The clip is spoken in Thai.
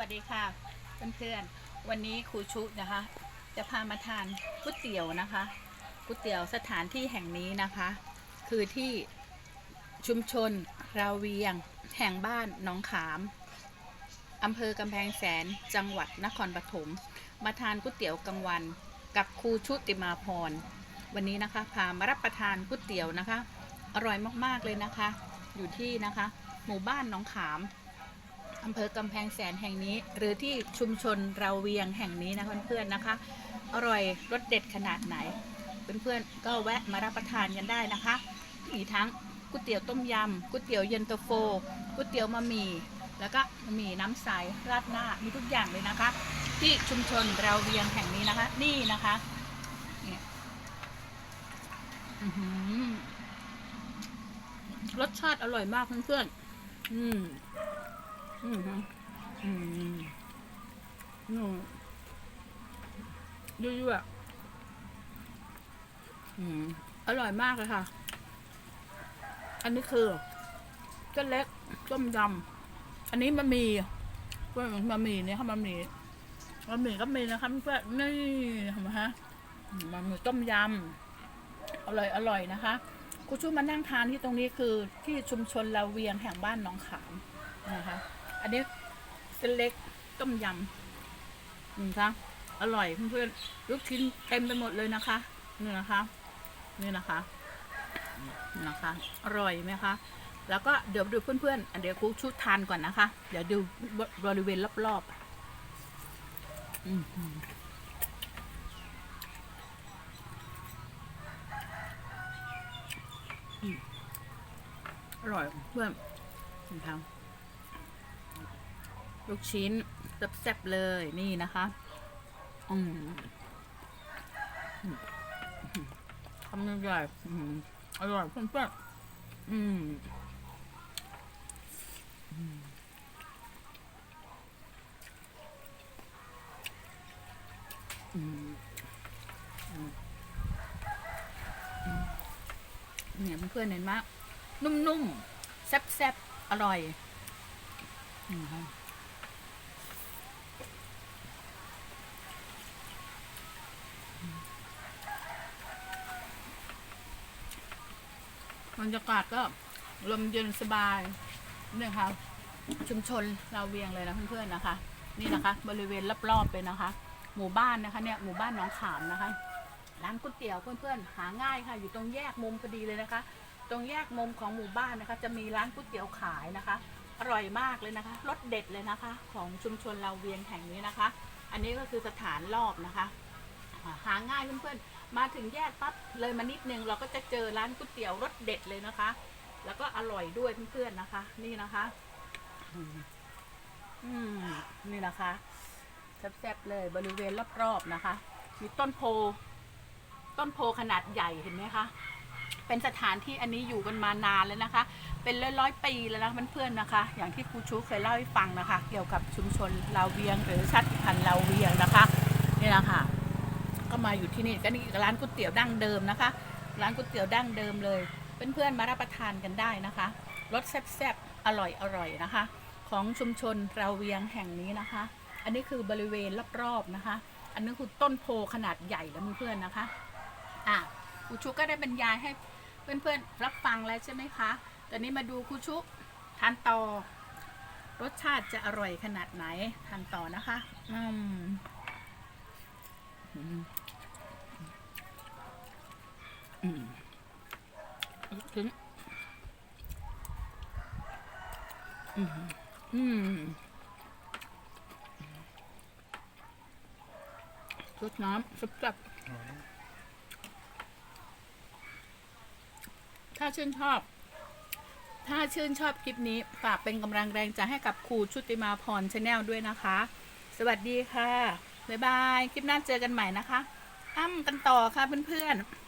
วัสดีค่ะเพื่อนๆวันนี้ครูชุนะคะ จะพามาทานก๋วยเตี๋ยวนะคะก๋วยเตี๋ยวสถานที่แห่งนี้นะคะ คือที่ชุมชนราเวียง แห่งบ้านหนองขามอำเภอกำแพงแสนจังหวัดนครปฐมมาทานก๋วยเตี๋ยวกลางวัน กับครูชุติมาพร วันนี้นะคะพามารับประทานก๋วยเตี๋ยวนะคะ อร่อยมากๆเลยนะคะ อยู่ที่นะคะ หมู่บ้านหนองขาม อำเภอกำแพงแสนแห่งนี้ หรือที่ชุมชนเราเวียงแห่งนี้นะเพื่อนๆนะคะ อร่อยรสเด็ดขนาดไหน เพื่อนๆก็แวะมารับประทานกันได้นะคะ มีทั้งก๋วยเตี๋ยวต้มยำก๋วยเตี๋ยวเย็นตาโฟก๋วยเตี๋ยวมะหมี่แล้วก็บะหมี่น้ำใสราดหน้ามีทุกอย่างเลยนะคะ ที่ชุมชนเราเวียงแห่งนี้นะคะ นี่นะคะเนี่ยรสชาติอร่อยมากเพื่อนๆอืม อืมฮึอืมอืมยั่วๆอืมอร่อยมากเลยค่ะ อันนี้คือเส้นเล็กต้มยำอันนี้มันมีเพื่อนมันมีเนี่ยค่ะมันมีมันมีก็มีนะคะเพื่อนนี่เห็นไหมฮะมันมีต้มยำอร่อยอร่อยนะคะกูชูมานั่งทานที่ตรงนี้คือที่ชุมชนลาเวียงแห่งบ้านหนองขามนะคะ อันนี้เส้นเล็กต้มยำนี่คะอร่อยเพื่อนๆลูกชิ้นเต็มไปหมดเลยนะคะนี่นะคะนี่นะคะนี่นะคะ อร่อยไหมคะแล้วก็เดี๋ยวดูเพื่อนๆอันเดี๋ยวครูชุดทานก่อนนะคะ เดี๋ยวดูบริเวณรอบๆอืมอร่อยเพื่อนนี่ค่ะ ลูกชิ้นแซ่บๆเลยนี่นะคะอืมคำใหญ่ๆอร่อยเพื่อนๆอืมอืมอืมอืมอืมเนี่ยเพื่อนๆเห็นไหมนุ่มๆแซ่บๆอร่อยอืม บรรยากาศก็ลมเย็นสบายเนี่ยค่ะชุมชนเราเวียงเลยนะเพื่อนๆนะคะ นี่นะคะ บริเวณรอบๆเลยนะคะ หมู่บ้านนะคะเนี่ยหมู่บ้านหน้องขามนะคะร้านก๋วยเตี๋ยวเพื่อนๆหาง่ายค่ะ อยู่ตรงแยกมุมพอดีเลยนะคะ ตรงแยกมุมของหมู่บ้านนะคะ จะมีร้านก๋วยเตี๋ยวขายนะคะ อร่อยมากเลยนะคะรสเด็ดเลยนะคะ ของชุมชนเราเวียงแห่งนี้นะคะ อันนี้ก็คือสถานรอบนะคะ หาง่ายเพื่อนๆ มาถึงแยกปั๊บเลยมานิดนึงเราก็จะเจอร้านก๋วยเตี๋ยวรสเด็ดเลยนะคะ แล้วก็อร่อยด้วยเพื่อนๆนะคะ นี่นะคะอืมนี่นะคะแซ่บๆเลยบริเวณรอบๆนะคะ มีต้นโพ ต้นโพขนาดใหญ่เห็นไหมคะเป็นสถานที่อันนี้อยู่กันมานานแล้วนะคะ เป็นร้อยร้อยๆปีแล้วนะเพื่อนๆนะคะ อย่างที่ครูชูเคยเล่าให้ฟังนะคะ เกี่ยวกับชุมชนลาวเวียง หรือชาติพันธุ์ลาวเวียงนะคะนี่แหละค่ะ ก็มาอยู่ที่นี่ก็นี่ร้านก๋วยเตี๋ยวดั้งเดิมนะคะ ร้านก๋วยเตี๋ยวดั้งเดิมเลย เพื่อนๆมารับประทานกันได้นะคะรสแซ่บๆอร่อยอร่อยนะคะ ของชุมชนเราเวียงแห่งนี้นะคะ อันนี้คือบริเวณรอบๆนะคะ อันนี้คือต้นโพขนาดใหญ่แล้วเพื่อนๆนะคะอะครูชุก็ได้บรรยายให้เพื่อนๆรับฟังแล้วใช่ไหมคะตอนนี้มาดูครูชุทานต่อรสชาติจะอร่อยขนาดไหนทานต่อนะคะ อืมอืมอืม ถึงอืมอืมรสน้ำสับๆถ้าชื่นชอบ ถ้าชื่นชอบคลิปนี้ ฝากเป็นกำลังแรงใจให้กับครูชุติมาพรชาแนลด้วยนะคะ สวัสดีค่ะ บ๊ายบาย คลิปหน้าเจอกันใหม่นะคะ อ้ำกันต่อค่ะเพื่อนๆ